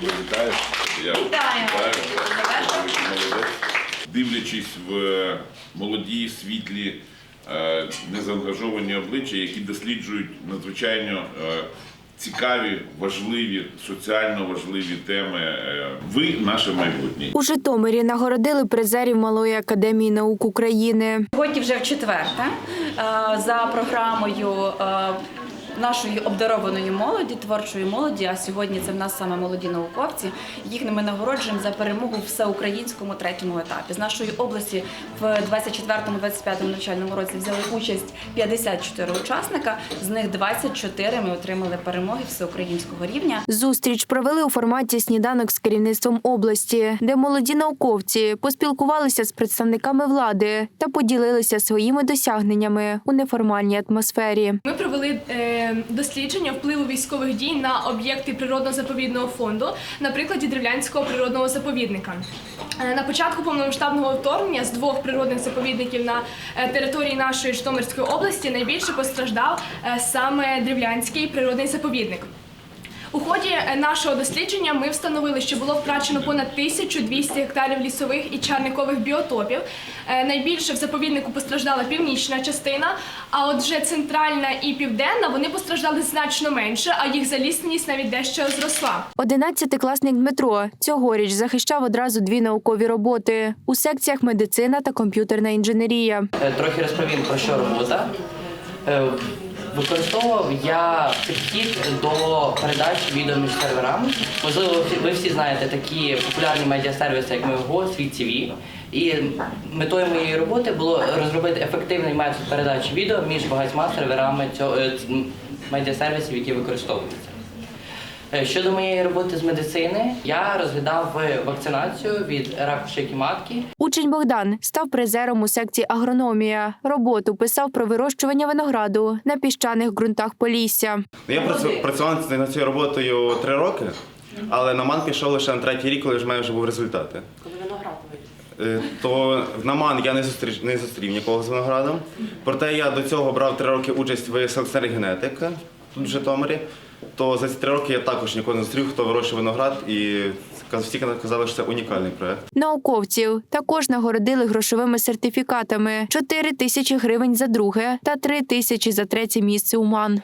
тебе вітаю. Я Вітаю. вітаю. Молодець. Дивлячись в молоді, світлі, е, незаангажовані обличчя, які досліджують надзвичайно е, цікаві, важливі, соціально важливі теми. Е, Ви наше майбутнє. У Житомирі нагородили призерів Малої академії наук України. Сьогодні вже в четверте е, за програмою е, нашої обдарованої молоді, творчої молоді. А сьогодні це в нас саме молоді науковці. Їх ми нагороджуємо за перемогу в всеукраїнському третьому етапі. З нашої області в 24-25 навчальному році взяли участь 54 учасника. З них 24 ми отримали перемоги всеукраїнського рівня. Зустріч провели у форматі сніданок з керівництвом області, де молоді науковці поспілкувалися з представниками влади та поділилися своїми досягненнями у неформальній атмосфері. Ми провели е, дослідження впливу військових дій на об'єкти природно-заповідного фонду на прикладі природного заповідника. Е, На початку повномасштабного вторгнення з двох природних заповідників на е, території нашої Житомирської області найбільше постраждав е, саме Древлянський природний заповідник. У ході е, нашого дослідження ми встановили, що було втрачено понад 1200 гектарів лісових і чарникових біотопів. Е, Найбільше в заповіднику постраждала північна частина, а от вже центральна і південна вони постраждали значно менше, а їх залісність навіть дещо зросла. Одинадцятикласник Дмитро цьогоріч захищав одразу дві наукові роботи у секціях медицина та комп'ютерна інженерія. Е, Трохи розповім про що робота. Використовував я підхід до передач відео між серверами. Можливо, ви всі знаєте такі популярні медіасервіси, як Мегаго, Світ ТВ. І метою моєї роботи було розробити ефективний метод передачі відео між багатьма серверами цього е, медіасервісів, які використовуються. Е, Щодо моєї роботи з медицини, я розглядав вакцинацію від раку шийки матки Учень Богдан став призером у секції агрономія. Роботу писав про вирощування винограду на піщаних ґрунтах Полісся. Ну, Я працю- працював над цією роботою три роки, але на ман пішов лише на третій рік, коли вже в мене вже був результати. Коли виноград То на ман я не зустрів, не зустрів нікого з виноградом. Проте я до цього брав три роки участь в селекціонері генетики тут в Житомирі. То за ці три роки я також нікого не зустрів, хто вирощує виноград, і всі казали, що це унікальний проект. Науковців також нагородили грошовими сертифікатами: 4 тисячі гривень за друге та 3 тисячі за третє місце у МАН.